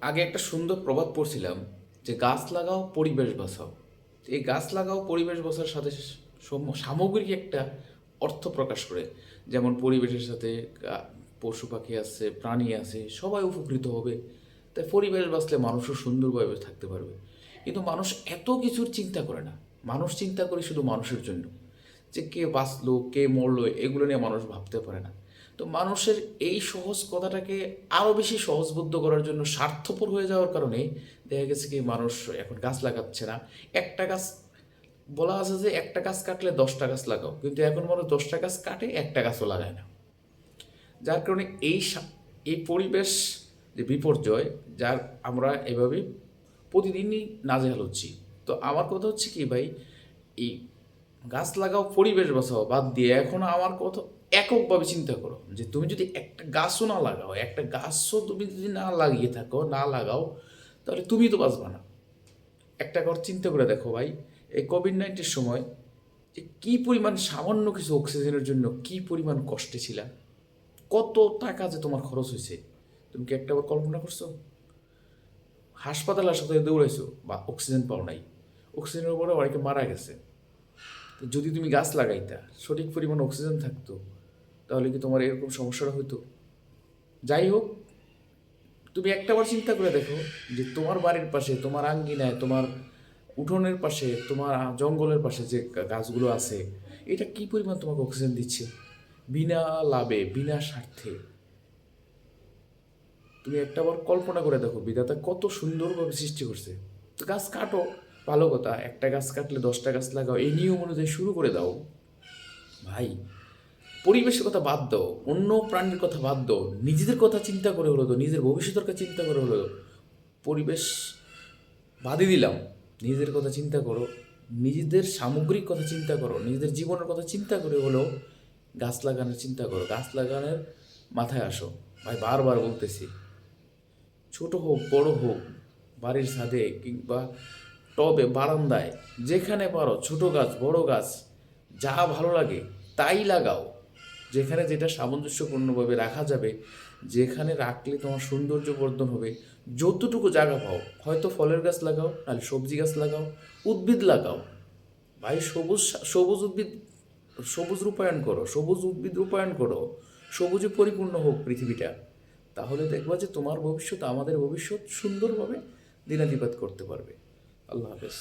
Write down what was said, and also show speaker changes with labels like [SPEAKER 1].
[SPEAKER 1] আগে একটা সুন্দর প্রবাদ পড়ছিলাম যে গাছ লাগাও, পরিবেশ বাঁচাও। এই গাছ লাগাও, পরিবেশ বাঁচার সাথে সামগ্রিক একটা অর্থ প্রকাশ করে। যেমন পরিবেশের সাথে পশু পাখি আছে, প্রাণী আছে, সবাই উপকৃত হবে। তাই পরিবেশ বাঁচলে মানুষও সুন্দরভাবে থাকতে পারবে। কিন্তু মানুষ এত কিছুর চিন্তা করে না। মানুষ চিন্তা করে শুধু মানুষের জন্য। যে কে বাঁচলো, কে মরলো, এগুলো নিয়ে মানুষ ভাবতে পারে না। তো মানুষের এই সহজ কথাটাকে আরও বেশি সহজবদ্ধ করার জন্য স্বার্থপর হয়ে যাওয়ার কারণে দেখা গেছে কি মানুষ এখন গাছ লাগাচ্ছে না। একটা গাছ, বলা আছে যে একটা গাছ কাটলে দশটা গাছ লাগাও। কিন্তু এখন মানুষ দশটা গাছ কাটে, একটা গাছও লাগায় না। যার কারণে এই এই পরিবেশ যে বিপর্যয়, যার আমরা এভাবে প্রতিদিনই নাজেহাল হচ্ছি। তো আমার কথা হচ্ছে কি ভাই, এই গাছ লাগাও, পরিবেশ বাঁচাও বাদ দিয়ে এখন আমার কথা এককভাবে চিন্তা করো যে তুমি যদি একটা গাছও না লাগাও, একটা গাছও তুমি যদি না লাগিয়ে থাকো, না লাগাও, তাহলে তুমি তো বাঁচবা না। একটা কথা চিন্তা করে দেখো ভাই, এই কোভিড নাইন্টির সময় যে কী পরিমাণ সামান্য কিছু অক্সিজেনের জন্য কী পরিমাণ কষ্টে ছিলাম কত টাকা যে তোমার খরচ হয়েছে, তুমি কি একটা বার কল্পনা করছ? হাসপাতাল হাসপাতালে দৌড়াইছো বা অক্সিজেন পাও নাই অক্সিজেনের উপরে অনেকে মারা গেছে। যদি তুমি গাছ লাগাইতা, সঠিক পরিমাণ অক্সিজেন থাকতো, তাহলে কি তোমার এরকম সমস্যাটা হতো যাই হোক, তুমি একটাবার চিন্তা করে দেখো যে তোমার বাড়ির পাশে, তোমার আঙ্গিনায়, তোমার উঠোনের পাশে, তোমার জঙ্গলের পাশে যে গাছগুলো আছে, এটা কি পরিমাণ তোমাকে অক্সিজেন দিচ্ছে? বিনা লাভে, বিনা স্বার্থে। তুমি একটাবার কল্পনা করে দেখো বিধাতা কত সুন্দরভাবে সৃষ্টি করছে। তো গাছ কাটো। ভালো কথা, একটা গাছ কাটলে দশটা গাছ লাগাও, এই নিয়ম অনুযায়ী শুরু করে দাও। ভাই, পরিবেশের কথা বাদ দাও, অন্য প্রাণীর কথা বাদ দাও, নিজেদের কথা চিন্তা করে হলো তো, নিজের ভবিষ্যতের কথা চিন্তা করে হলো পরিবেশ বাদই দিলাম, নিজেদের কথা চিন্তা করো, নিজেদের সামগ্রিক কথা চিন্তা করো, নিজেদের জীবনের কথা চিন্তা করে হলো গাছ লাগানোর চিন্তা করো, গাছ লাগানোর মাথায় আসো। ভাই, বারবার বলতেছি, ছোট হোক, বড় হোক, বাড়ির ছাদে কিংবা টবে বারান্দায়, যেখানে পারো ছোট গাছ, বড় গাছ, যা ভালো লাগে তাই লাগাও। যেখানে যেটা সামঞ্জস্যপূর্ণভাবে রাখা যাবে, যেখানে রাখলে তোমার সৌন্দর্য বর্ধন হবে। যতটুকু জায়গা পাও, হয়তো ফলের গাছ লাগাও, নাহলে সবজি গাছ লাগাও, উদ্ভিদ লাগাও। ভাই, সবুজ সবুজ উদ্ভিদ, সবুজ রূপায়ণ করো, সবুজ উদ্ভিদ রূপায়ণ করো, সবুজে পরিপূর্ণ হোক পৃথিবীটা। তাহলে দেখবা যে তোমার ভবিষ্যৎ আমাদের ভবিষ্যৎ সুন্দরভাবে দিনাতিপাত করতে পারবে। আল্লাহ হাফেজ